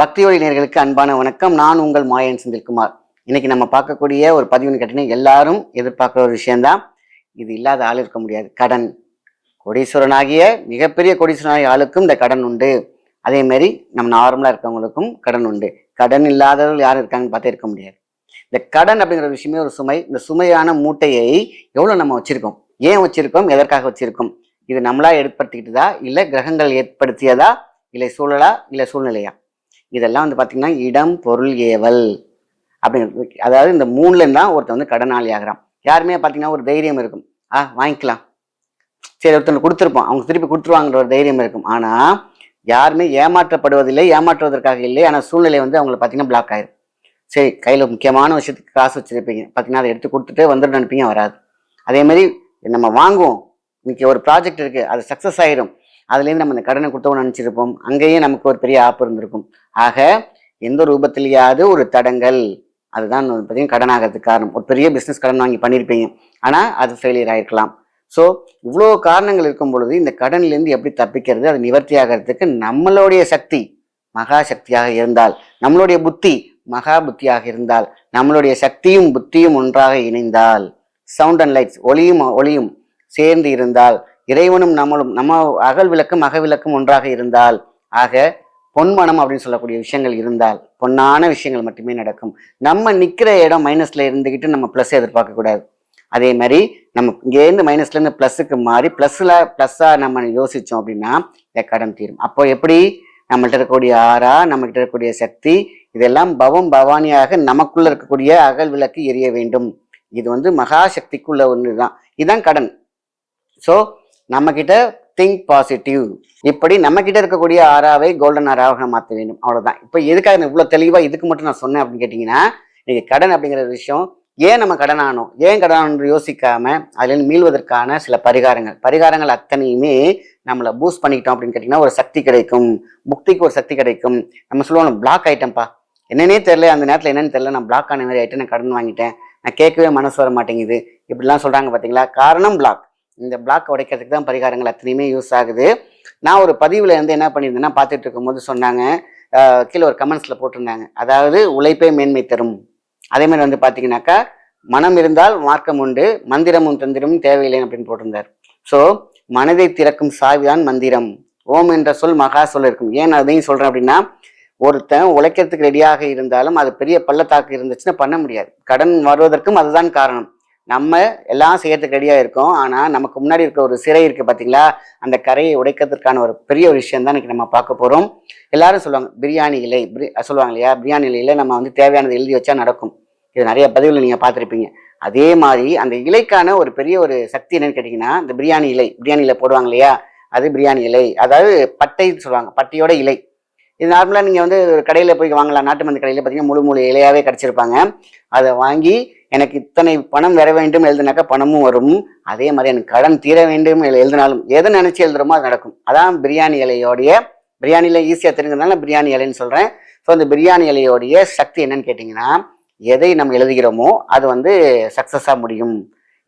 பக்தி ஒளி அன்பான வணக்கம். நான் உங்கள் மாயன் செந்தில்குமார். இன்னைக்கு நம்ம பார்க்கக்கூடிய ஒரு பதிவுன்னு கேட்டீங்கன்னா எல்லாரும் எதிர்பார்க்குற ஒரு விஷயம்தான். இது இல்லாத ஆள் இருக்க முடியாது. கடன். கோடீஸ்வரனாகிய மிகப்பெரிய கோடீஸ்வரனாகிய ஆளுக்கும் இந்த கடன் உண்டு. அதே மாதிரி நம்ம நார்மலாக இருக்கவங்களுக்கும் கடன் உண்டு. கடன் இல்லாதவர்கள் யாரும் இருக்காங்கன்னு பார்த்தே இருக்க முடியாது. இந்த கடன் அப்படிங்கிற ஒரு விஷயமே ஒரு சுமை. இந்த சுமையான மூட்டையை எவ்வளோ நம்ம வச்சிருக்கோம்? ஏன் வச்சிருக்கோம்? எதற்காக வச்சிருக்கோம்? இது நம்மளா ஏற்படுத்திக்கிட்டதா? இல்லை கிரகங்கள் ஏற்படுத்தியதா? இல்லை சூழலா? இல்லை சூழ்நிலையா? இதெல்லாம் வந்து பார்த்திங்கன்னா இடம் பொருள் ஏவல் அப்படிங்கிறது அதாவது இந்த மூணுலேருந்து தான் ஒருத்தன் வந்து கடனாளி ஆகிறான். யாருமே பார்த்தீங்கன்னா ஒரு தைரியம் இருக்கும். ஆ வாங்கிக்கலாம். சரி ஒருத்தர் கொடுத்துருப்போம். அவங்க திருப்பி கொடுத்துருவாங்கிற ஒரு தைரியம் இருக்கும். ஆனால் யாருமே ஏமாற்றப்படுவதில்லை ஏமாற்றுவதற்காக இல்லை. ஆனால் சூழ்நிலை வந்து அவங்களை பார்த்தீங்கன்னா பிளாக் ஆயிரும். சரி கையில் முக்கியமான விஷயத்துக்கு காசு வச்சுருப்பீங்க. பார்த்தீங்கன்னா அதை எடுத்து கொடுத்துட்டு வந்துட்டு நினைப்பீங்க வராது. அதே மாதிரி நம்ம வாங்குவோம். இன்னைக்கு ஒரு ப்ராஜெக்ட் இருக்குது அது சக்ஸஸ் ஆயிரும். அதுலேருந்து நம்ம இந்த கடனை கொடுத்தவங்க நினச்சிருப்போம். அங்கேயே நமக்கு ஒரு பெரிய ஆப் இருந்திருக்கும். ஆக எந்த ரூபத்திலேயாவது ஒரு தடங்கள் அதுதான் பார்த்தீங்கன்னா கடன் ஆகிறதுக்கு காரணம். ஒரு பெரிய பிஸ்னஸ் கடன் வாங்கி பண்ணியிருப்பீங்க ஆனால் அது ஃபெயிலியர் ஆகிருக்கலாம் ஸோ இவ்வளோ காரணங்கள் இருக்கும் பொழுது இந்த கடன்லேருந்து எப்படி தப்பிக்கிறது அது நிவர்த்தி ஆகிறதுக்கு நம்மளுடைய சக்தி மகா சக்தியாக இருந்தால் நம்மளுடைய புத்தி மகா புத்தியாக இருந்தால் நம்மளுடைய சக்தியும் புத்தியும் ஒன்றாக இணைந்தால் சவுண்ட் அண்ட் லைட்ஸ் ஒளியும் ஒளியும் சேர்ந்து இருந்தால் இறைவனும் நம்மளும் நம்ம அகல் விளக்கும் அக விளக்கும் ஒன்றாக இருந்தால் ஆக பொன்மனம் அப்படின்னு சொல்லக்கூடிய விஷயங்கள் இருந்தால் பொன்னான விஷயங்கள் மட்டுமே நடக்கும். நம்ம நிக்கிற இடம் மைனஸ்ல இருந்துக்கிட்டு நம்ம ப்ளஸ் எதிர்பார்க்கக்கூடாது அதே மாதிரி நம்ம இங்கேருந்து மைனஸ்ல இருந்து ப்ளஸ்ஸுக்கு மாறி ப்ளஸ்ல ப்ளஸ்ஸா நம்ம யோசிச்சோம் அப்படின்னா இந்த கடன் தீரும். அப்போ எப்படி? நம்மள்கிட்ட இருக்கக்கூடிய ஆறா நம்மகிட்ட இருக்கக்கூடிய சக்தி இதெல்லாம் பவம் பவானியாக நமக்குள்ள இருக்கக்கூடிய அகல் விளக்கு எரிய வேண்டும். இது வந்து மகா சக்திக்குள்ள ஒன்று தான் இதுதான் கடன். ஸோ நம்ம கிட்ட திங்க் பாசிட்டிவ் இப்படி நம்ம கிட்ட இருக்கக்கூடிய ஆறாவை கோல்டன் ஆறாவாக மாற்ற வேண்டும். அவ்வளவுதான். இப்போ எதுக்காக நான் இவ்வளவு தெளிவா இதுக்கு மட்டும் நான் சொன்னேன் அப்படின்னு கேட்டீங்கன்னா நீங்கள் கடன் அப்படிங்கிற விஷயம் ஏன் நம்ம கடன் ஆனோம் ஏன் கடன் யோசிக்காம அதுலேருந்து மீள்வதற்கான சில பரிகாரங்கள். பரிகாரங்கள் அத்தனையுமே நம்மளை பூஸ்ட் பண்ணிக்கிட்டோம் அப்படின்னு கேட்டிங்கன்னா ஒரு சக்தி கிடைக்கும். புக்திக்கு ஒரு சக்தி கிடைக்கும். நம்ம சொல்லுவோம் பிளாக் ஆயிட்டேன்ப்பா என்னன்னே தெரியல அந்த நேரத்தில் என்னன்னு தெரியல நான் பிளாக் ஆன மாதிரி ஆயிட்டு நான் கடன் வாங்கிட்டேன். நான் கேட்கவே மனசு வர மாட்டேங்குது. இப்படிலாம் சொல்கிறாங்க பார்த்தீங்களா காரணம் பிளாக் இந்த பிளாக் உடைக்கிறதுக்கு தான் பரிகாரங்கள் அத்தனையுமே யூஸ் ஆகுது. நான் ஒரு பதிவில் இருந்து என்ன பண்ணியிருந்தேன்னா பார்த்துட்டு இருக்கும்போது சொன்னாங்க. கீழே ஒரு கமெண்ட்ஸில் போட்டிருந்தாங்க. அதாவது உழைப்பே மேன்மை தரும். அதே மாதிரி வந்து பார்த்தீங்கன்னாக்கா மனம் இருந்தால் மார்க்கம் உண்டு மந்திரமும் தந்திரமும் தேவையில்லை அப்படின்னு போட்டிருந்தார். ஸோ மனதை திறக்கும் சாவிதான் மந்திரம். ஓம் என்ற சொல் மகா சொல் இருக்கும். ஏன் அதையும் சொல்கிறேன் அப்படின்னா ஒருத்தன் உழைக்கிறதுக்கு ரெடியாக இருந்தாலும் அது பெரிய பள்ளத்தாக்கு இருந்துச்சுன்னா பண்ண முடியாது. கடன் வருவதற்கும் அதுதான் காரணம். நம்ம எல்லாம் செய்யறதுக்கு ரெடியா இருக்கோம். ஆனா நமக்கு முன்னாடி இருக்க ஒரு சிறை இருக்கு பாத்தீங்களா? அந்த கரையை உடைக்கிறதுக்கான ஒரு பெரிய ஒரு விஷயம் தான் நம்ம பார்க்க போறோம். எல்லாரும் சொல்லுவாங்க பிரியாணி இலை. பிரி சொல்லுவாங்க இல்லையா? பிரியாணி இலையில நம்ம வந்து தேவையானது எழுதி வச்சா நடக்கும். இது நிறைய பதிவுகள் நீங்க பார்த்துருப்பீங்க. அதே மாதிரி அந்த இலைக்கான ஒரு பெரிய ஒரு சக்தி என்னன்னு கேட்டீங்கன்னா இந்த பிரியாணி இலை பிரியாணி இலை போடுவாங்க இல்லையா? அது பிரியாணி இலை. அதாவது பட்டைன்னு சொல்லுவாங்க பட்டையோட இலை. இது நார்மலாக நீங்கள் வந்து ஒரு கடையில் போய் வாங்கலாம். நாட்டு மருந்து கடையில் பார்த்தீங்கன்னா முழு முழு இலையாவே கிடச்சிருப்பாங்க. அதை வாங்கி எனக்கு இத்தனை பணம் வர வேண்டும் எழுதுனாக்கா பணமும் வரும். அதே மாதிரி எனக்கு கடன் தீர வேண்டும் எழுதினாலும் எதை நினச்சி எழுதுறோமோ அது நடக்கும். அதான் பிரியாணி இலையோடைய பிரியாணியில் ஈஸியாக தெரிஞ்சதுனால பிரியாணி இலைன்னு சொல்கிறேன் ஸோ அந்த பிரியாணி இலையோடைய சக்தி என்னன்னு கேட்டிங்கன்னா எதை நம்ம எழுதுகிறோமோ அது வந்து சக்ஸஸாக முடியும்.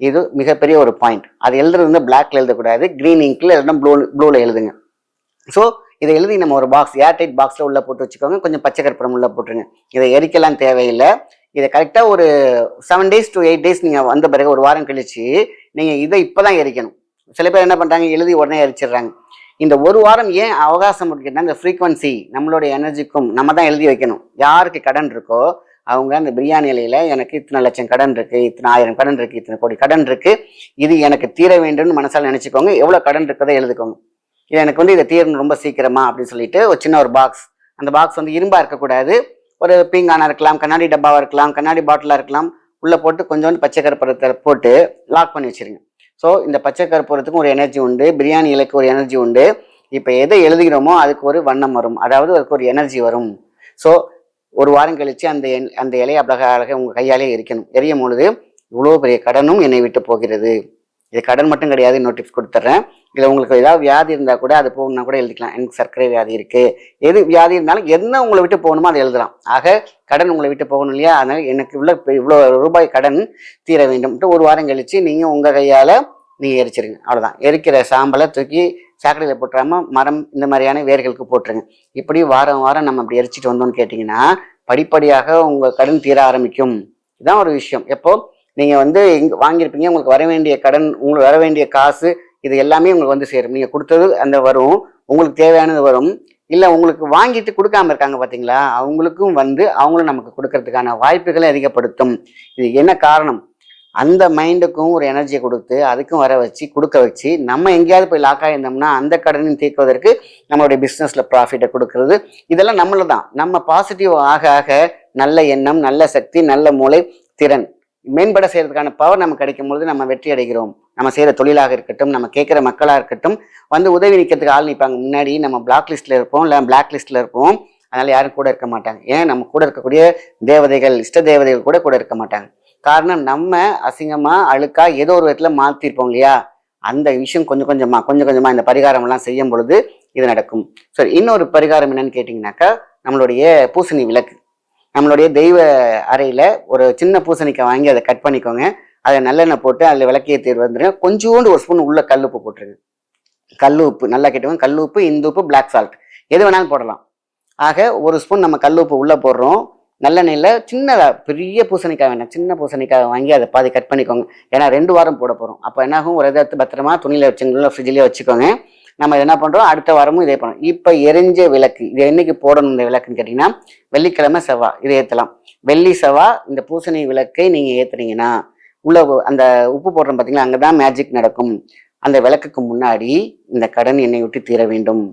இது மிகப்பெரிய ஒரு பாயிண்ட் அது எழுதுறது வந்து பிளாக்ல எழுதக்கூடாது. க்ரீன் இங்கில் இல்லைன்னா ப்ளூ ப்ளூவில் எழுதுங்க. ஸோ இதை எழுதி நம்ம ஒரு பாக்ஸ் ஏர்டைட் பாக்ஸில் உள்ள போட்டு வச்சுக்கோங்க. கொஞ்சம் பச்சை கற்பூரம் உள்ள போட்டுருங்க. இதை எரிக்கலாம் தேவையில்லை. இதை கரெக்டாக ஒரு seven days to eight days நீங்கள் வந்த பிறகு ஒரு வாரம் கழிச்சு நீங்கள் இதை இப்போ தான் எரிக்கணும். சில பேர் என்ன பண்ணுறாங்க எழுதி உடனே எரிச்சிடுறாங்க. இந்த ஒரு வாரம் ஏன் அவகாசம் இருக்குன்னா இந்த ஃப்ரீக்வன்சி நம்மளுடைய எனர்ஜிக்கும் நம்ம தான் எழுதி வைக்கணும். யாருக்கு கடன் இருக்கோ அவங்க அந்த பிரியாணி இலையில் எனக்கு இத்தனை லட்சம் கடன் இருக்குது இத்தனை ஆயிரம் கடன் இருக்குது இத்தனை கோடி கடன் இருக்குது இது எனக்கு தீர வேண்டும்னு மனசால் நினச்சிக்கோங்க. எவ்வளோ கடன் இருக்கதை எழுதுக்கோங்க. இது எனக்கு வந்து இதை தீரணும் ரொம்ப சீக்கிரமா அப்படின்னு சொல்லிட்டு ஒரு சின்ன ஒரு பாக்ஸ் அந்த பாக்ஸ் வந்து இரும்பா இருக்கக்கூடாது. ஒரு பீங்கானா இருக்கலாம் கண்ணாடி டப்பாவாக இருக்கலாம் கண்ணாடி பாட்டிலாக இருக்கலாம். உள்ளே போட்டு கொஞ்சோண்டு பச்சை கற்பூரத்தை போட்டு லாக் பண்ணி வச்சிருங்க. ஸோ இந்த பச்சை கருப்பூரத்துக்கும் ஒரு எனர்ஜி உண்டு. பிரியாணி இலைக்கு ஒரு எனர்ஜி உண்டு. இப்போ எதை எழுதுகிறோமோ அதுக்கு ஒரு வண்ணம் வரும். அதாவது அதுக்கு ஒரு எனர்ஜி வரும். ஸோ ஒரு வாரம் கழித்து அந்த அந்த இலையை அழகாக அழகாக உங்கள் கையாலே எரிக்கணும். எரியும் பொழுது இவ்வளோ பெரிய கடனும் என்னை விட்டு போகிறது. இது கடன் மட்டும் கிடையாது இன்னொரு டிப்ஸ் கொடுத்துட்றேன். இதில் உங்களுக்கு ஏதாவது வியாதி இருந்தால் கூட அது போகணும்னா கூட எழுதிக்கலாம். எனக்கு சர்க்கரை வியாதி இருக்குது எது வியாதி இருந்தாலும் என்ன உங்களை விட்டு போகணுமோ அதை எழுதலாம். ஆக கடன் உங்களை விட்டு போகணும் இல்லையா? அதனால் எனக்கு உள்ள இவ்வளோ ரூபாய் கடன் தீர வேண்டும். ஒரு வாரம் கழித்து நீங்கள் உங்கள் கையால் நீங்கள் எரிச்சிருங்க. அவ்வளோதான் எரிக்கிற சாம்பலை தூக்கி சாக்கடையில் போட்டுறாம மரம் இந்த மாதிரியான வேர்களுக்கு போட்டுருங்க. இப்படி வாரம் வாரம் நம்ம அப்படி எரிச்சிட்டு வந்தோம்னு கேட்டிங்கன்னா படிப்படியாக உங்கள் கடன் தீர ஆரம்பிக்கும். இதுதான் ஒரு விஷயம். எப்போது நீங்கள் வந்து இங்கே வாங்கியிருப்பீங்க உங்களுக்கு வர வேண்டிய கடன் உங்களுக்கு வர வேண்டிய காசு இது எல்லாமே உங்களுக்கு வந்து சேரும். நீங்கள் கொடுத்தது அந்த வரும் உங்களுக்கு தேவையானது வரும். இல்லை உங்களுக்கு வாங்கிட்டு கொடுக்காம இருக்காங்க பார்த்தீங்களா அவங்களுக்கும் வந்து அவங்களும் நமக்கு கொடுக்கறதுக்கான வாய்ப்புகளை அதிகப்படுத்தும். இது என்ன காரணம்? அந்த மைண்டுக்கும் ஒரு எனர்ஜியை கொடுத்து அதுக்கும் வர வச்சு கொடுக்க வச்சு நம்ம எங்கேயாவது போய் லாக் ஆகியிருந்தோம்னா அந்த கடனையும் தீர்க்குவதற்கு நம்மளுடைய பிஸ்னஸில் ப்ராஃபிட்டை கொடுக்கறது. இதெல்லாம் நம்மள தான் நம்ம பாசிட்டிவ் ஆக ஆக நல்ல எண்ணம் நல்ல சக்தி நல்ல மூளை திறன். மேம்பட செய்கிறதுக்கான பவர் நமக்கு கிடைக்கும் பொழுது நம்ம வெற்றி அடைகிறோம். நம்ம செய்கிற தொழிலாக இருக்கட்டும் நம்ம கேட்குற மக்களாக இருக்கட்டும் வந்து உதவி நிற்கிறதுக்கு ஆள் நிற்பாங்க முன்னாடி நம்ம பிளாக் லிஸ்ட்டில் இருப்போம் இல்லை பிளாக் லிஸ்ட்டில் இருப்போம். அதனால் யாரும் கூட இருக்க மாட்டாங்க. ஏன்? நம்ம கூட இருக்கக்கூடிய தேவதைகள் இஷ்ட தேவதைகள் கூட கூட இருக்க மாட்டாங்க. காரணம் நம்ம அசிங்கமாக அழுக்கா ஏதோ ஒரு விதத்தில் மாற்றிருப்போம் இல்லையா? அந்த விஷயம் கொஞ்சம் கொஞ்சமாக கொஞ்சம் கொஞ்சமாக இந்த பரிகாரம்லாம் செய்யும் பொழுது இது நடக்கும். சரி இன்னொரு பரிகாரம் என்னன்னு கேட்டிங்கனாக்கா நம்மளுடைய பூசணி விளக்கு. நம்மளுடைய தெய்வ அறையில் ஒரு சின்ன பூசணிக்காய் வாங்கி அதை கட் பண்ணிக்கோங்க. அதை நல்லெண்ணெய் போட்டு அதில் விளக்கிய வந்துடும் கொஞ்சோண்டு ஒரு ஸ்பூன் உள்ள கல் உப்பு போட்டுருங்க. கல் உப்பு நல்லா கேட்டுக்கோங்க. கல் உப்பு இந்து உப்பு பிளாக் சால்ட் எது வேணாலும் போடலாம். ஆக ஒரு ஸ்பூன் நம்ம கல் உப்பு உள்ளே போடுறோம். நல்லெண்ணெயில் சின்னதாக பெரிய பூசணிக்காய் வேணாம். சின்ன பூசணிக்காய் வாங்கி அதை பாதி கட் பண்ணிக்கோங்க. ஏன்னா ரெண்டு வாரம் போட போகிறோம் அப்போ என்னாகும்? ஒரு இதை பத்திரமா துணியில் வச்சுங்களோ ஃப்ரிட்ஜ்லேயே வச்சுக்கோங்க. நம்ம என்ன பண்ணுறோம் அடுத்த வாரமும் இதே பண்ணுறோம் இப்போ எரிஞ்ச விளக்கு இது என்னைக்கு போடணும் இந்த விளக்குன்னு கேட்டிங்கன்னா வெள்ளிக்கிழமை செவ்வாய் இதை ஏற்றலாம் வெள்ளி செவ்வாய் இந்த பூசணி விளக்கை நீங்கள் ஏற்றுனீங்கன்னா உள்ள அந்த உப்பு போடுறோம் பார்த்தீங்களா அங்கே தான் மேஜிக் நடக்கும். அந்த விளக்குக்கு முன்னாடி இந்த கடன் என்னை விட்டு தீர வேண்டும்.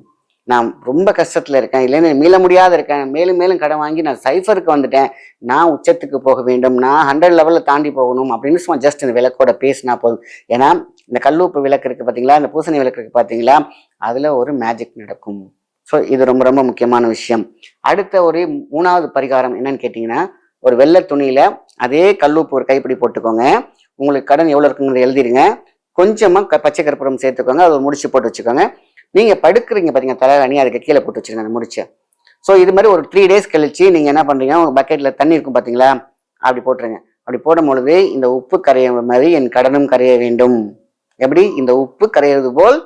நான் ரொம்ப கஷ்டத்துல இருக்கேன். இல்லைன்னு மீள முடியாத இருக்கேன். மேலும் மேலும் கடன் வாங்கி நான் சைஃபருக்கு வந்துட்டேன். நான் உச்சத்துக்கு போக வேண்டும். நான் ஹண்ட்ரட் லெவலில் தாண்டி போகணும் அப்படின்னு சும்மா ஜஸ்ட் இந்த விளக்கோட பேசினா போதும். ஏன்னா இந்த கல்லூப்பு விளக்கு இருக்கு பார்த்தீங்களா இந்த பூசணி விளக்கு இருக்கு பார்த்தீங்களா அதில் ஒரு மேஜிக் நடக்கும். ஸோ இது ரொம்ப ரொம்ப முக்கியமான விஷயம். அடுத்த ஒரு மூணாவது பரிகாரம் என்னன்னு கேட்டிங்கன்னா ஒரு வெள்ளை துணியில் அதே கல்லூப்பு ஒரு கைப்பிடி போட்டுக்கோங்க. உங்களுக்கு கடன் எவ்வளோ இருக்குங்கிறத எழுதிடுங்க. கொஞ்சமாக க பச்சை கற்பூரம் சேர்த்துக்கோங்க. அதை ஒரு முடிச்சு போட்டு வச்சுக்கோங்க. நீங்கள் படுக்கிறீங்க பார்த்தீங்கன்னா தலைவாணி அதுக்கு கீழே போட்டு வச்சுருங்க அந்த முடிச்சு. ஸோ இது மாதிரி ஒரு த்ரீ டேஸ் கழிச்சு நீங்கள் என்ன பண்ணுறீங்க உங்கள் பக்கெட்டில் தண்ணி இருக்கும் பார்த்தீங்களா அப்படி போட்டுருங்க. அப்படி போடும் பொழுது இந்த உப்பு கரைய மாதிரி என் கடனும் கரைய வேண்டும். எப்படி? இந்த உப்பு கரையிறது போல்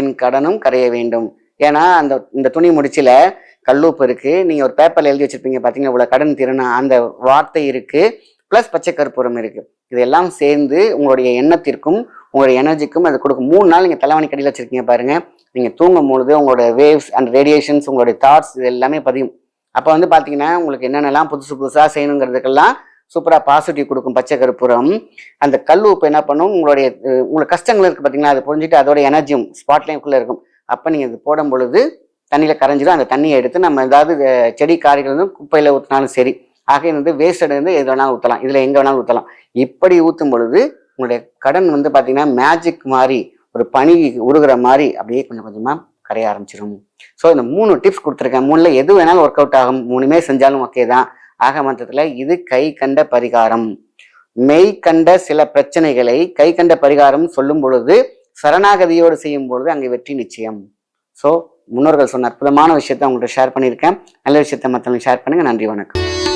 என் கடனும் கரைய வேண்டும். ஏன்னா அந்த இந்த துணி முடிச்சில கல்லூப்பு இருக்கு. நீங்க ஒரு பேப்பர்ல எழுதி வச்சிருப்பீங்க பாத்தீங்கன்னா இவ்வளவு கடன் திறனா அந்த வார்த்தை இருக்கு. பிளஸ் பச்சை கற்பூரம் இருக்கு. இதெல்லாம் சேர்ந்து உங்களுடைய எண்ணத்திற்கும் உங்களுடைய எனர்ஜிக்கும் அது கொடுக்கும். மூணு நாள் நீங்க தலைவணி கடையில் வச்சிருக்கீங்க பாருங்க. நீங்க தூங்கும் பொழுது உங்களோட வேவ்ஸ் அண்ட் ரேடியேஷன்ஸ் உங்களுடைய தாட்ஸ் இது எல்லாமே பதியும். அப்போ வந்து பாத்தீங்கன்னா உங்களுக்கு என்னென்னலாம் புதுசு புதுசா செய்யணுங்கிறதுக்கெல்லாம் சூப்பராக பாசிட்டிவ் கொடுக்கும் பச்சை கருப்புறம். அந்த கல் உப்பு என்ன பண்ணும்? உங்களுடைய அஹ், உங்களுக்கு கஷ்டங்கள் இருக்குது பார்த்தீங்கன்னா அதை புரிஞ்சுட்டு அதோட எனர்ஜியும் ஸ்பாட்லைனுக்குள்ள இருக்கும். அப்போ நீங்கள் இது போடும் பொழுது தண்ணியில் கரைஞ்சிடும். அந்த தண்ணியை எடுத்து நம்ம ஏதாவது செடி காரிகள் வந்து குப்பையில் ஊற்றினாலும் சரி ஆக வந்து வேஸ்டட் வந்து எது வேணாலும் ஊற்றலாம் இதில் எங்கே வேணாலும் ஊற்றலாம் இப்படி ஊற்றும் பொழுது உங்களுடைய கடன் வந்து பார்த்தீங்கன்னா மேஜிக் மாதிரி ஒரு பனி உருகிற மாதிரி அப்படியே கொஞ்சம் கொஞ்சமாக கரைய ஆரம்பிச்சிடும் ஸோ இந்த மூணு டிப்ஸ் கொடுத்துருக்கேன். மூணில் எது வேணாலும் ஒர்க் அவுட் ஆகும். மூணுமே செஞ்சாலும் ஓகே தான். ஆக மொத்தத்துல இது கை கண்ட பரிகாரம். மெய் கண்ட சில பிரச்சனைகளை கை கண்ட பரிகாரம் சொல்லும் பொழுது சரணாகதியோடு செய்யும் பொழுது அங்கே வெற்றி நிச்சயம். ஸோ முன்னோர்கள் சொன்ன அற்புதமான விஷயத்தை உங்கள்கிட்ட ஷேர் பண்ணியிருக்கேன். நல்ல விஷயத்த மற்றவங்க ஷேர் பண்ணுங்க. நன்றி வணக்கம்.